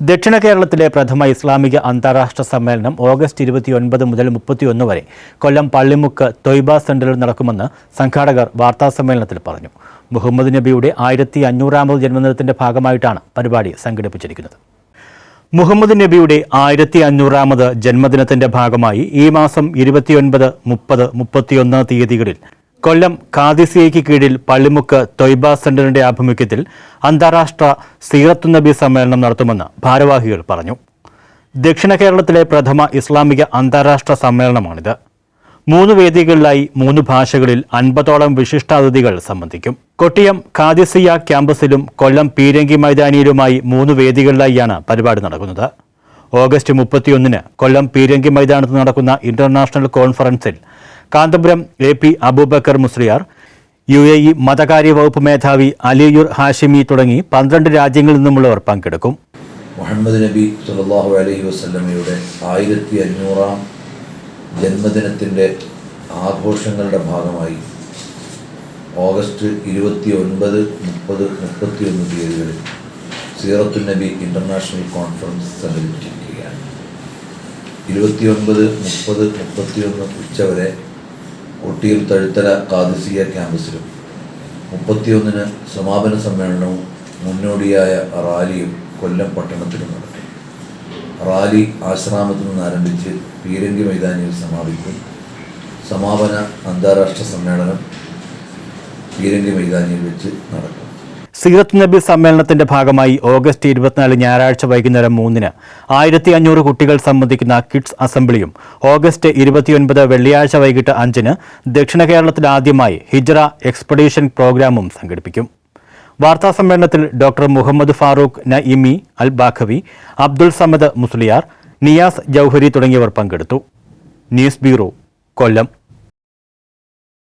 ദക്ഷിണ കേരളത്തിലെ പ്രഥമ ഇസ്ലാമിക അന്താരാഷ്ട്ര സമ്മേളനം ഓഗസ്റ്റ് ഇരുപത്തിയൊൻപത് മുതൽ മുപ്പത്തിയൊന്ന് വരെ കൊല്ലം പള്ളിമുക്ക് തൊയ്ബ സെന്ററിൽ നടക്കുമെന്ന് സംഘാടകർ വാർത്താസമ്മേളനത്തിൽ പറഞ്ഞു. മുഹമ്മദ് നബിയുടെ ആയിരത്തി അഞ്ഞൂറാമത് ജന്മദിനത്തിന്റെ ഭാഗമായിട്ടാണ് പരിപാടി സംഘടിപ്പിച്ചിരിക്കുന്നത്. മുഹമ്മദ് നബിയുടെ ആയിരത്തി അഞ്ഞൂറാമത് ജന്മദിനത്തിന്റെ ഭാഗമായി ഈ മാസം ഇരുപത്തിയൊൻപത് മുപ്പത് മുപ്പത്തിയൊന്ന് തീയതികളിൽ കൊല്ലം കാദിസിയയ്ക്ക് കീഴിൽ പള്ളിമുക്ക് തൊയ്ബ സെന്ററിന്റെ ആഭിമുഖ്യത്തിൽ അന്താരാഷ്ട്ര സീറത്തു നബി സമ്മേളനം നടത്തുമെന്ന് ഭാരവാഹികൾ പറഞ്ഞു. ദക്ഷിണ കേരളത്തിലെ പ്രഥമ ഇസ്ലാമിക അന്താരാഷ്ട്ര സമ്മേളനമാണിത്. മൂന്ന് വേദികളിലായി മൂന്ന് ഭാഷകളിൽ അൻപതോളം വിശിഷ്ടാതിഥികൾ സംബന്ധിക്കും. കൊട്ടിയം കാദിസിയ ക്യാമ്പസിലും കൊല്ലം പീരങ്കി മൈതാനിയിലുമായി മൂന്ന് വേദികളിലായാണ് പരിപാടി നടക്കുന്നത്. ഓഗസ്റ്റ് മുപ്പത്തിയൊന്നിന് കൊല്ലം പീരങ്കി മൈതാനത്ത് നടക്കുന്ന ഇന്റർനാഷണൽ കോൺഫറൻസിൽ Kanthapuram A P Abubakar Musliyar U A E മതകാര്യ വകുപ്പ് മേധാവി അലിയുർ ഹാഷിമി തുടങ്ങി പന്ത്രണ്ട് രാജ്യങ്ങളിൽ നിന്നുമുള്ളവർ പങ്കെടുക്കും. മുഹമ്മദ് നബി സല്ലല്ലാഹു അലൈഹി വസല്ലമയുടെ ആയിരത്തി അഞ്ഞൂറാം ജന്മദിനത്തിന്റെ ആഘോഷങ്ങളുടെ ഭാഗമായി ഓഗസ്റ്റ് ഇരുപത്തി ഒൻപത് മുപ്പത് മുപ്പത്തിയൊന്ന് തീയതികളിൽ സീറത്തു നബി ഇന്റർനാഷണൽ കോൺഫറൻസ് സംഘടിപ്പിച്ചിരിക്കുകയാണ്. ഇരുപത്തിയൊൻപത് മുപ്പത് മുപ്പത്തിയൊന്ന് ഉച്ചവരെ കൊട്ടിയം തഴുത്തല കാദിസിയ ക്യാമ്പസിലും മുപ്പത്തിയൊന്നിന് സമാപന സമ്മേളനവും മുന്നോടിയായ റാലിയും കൊല്ലം പട്ടണത്തിലും നടക്കും. റാലി ആശ്രാമത്തിൽ നിന്ന് ആരംഭിച്ച് പീരങ്കി മൈതാനിയിൽ സമാപിക്കും. സമാപന അന്താരാഷ്ട്ര സമ്മേളനം പീരങ്കി മൈതാനിയിൽ വെച്ച് നടക്കും. സീറത്ത് നബി സമ്മേളനത്തിന്റെ ഭാഗമായി ഓഗസ്റ്റ് ഇരുപത്തിനാല് ഞായറാഴ്ച വൈകുന്നേരം മൂന്നിന് ആയിരത്തി അഞ്ഞൂറ് കുട്ടികൾ സംബന്ധിക്കുന്ന കിഡ്സ് അസംബ്ലിയും ഓഗസ്റ്റ് ഇരുപത്തിയൊൻപത് വെള്ളിയാഴ്ച വൈകിട്ട് അഞ്ചിന് ദക്ഷിണ കേരളത്തിൽ ആദ്യമായി ഹിജ്റ എക്സ്പെഡീഷൻ പ്രോഗ്രാമും സംഘടിപ്പിക്കും. വാർത്താ സമ്മേളനത്തിൽ ഡോക്ടർ മുഹമ്മദ് ഫാറൂഖ് നഇമി അൽ ബാഖവി അബ്ദുൾ സമദ് മുസ്ലിയാർ നിയാസ് ജൌഹരി തുടങ്ങിയവർ പങ്കെടുത്തു. News bureau Kollam.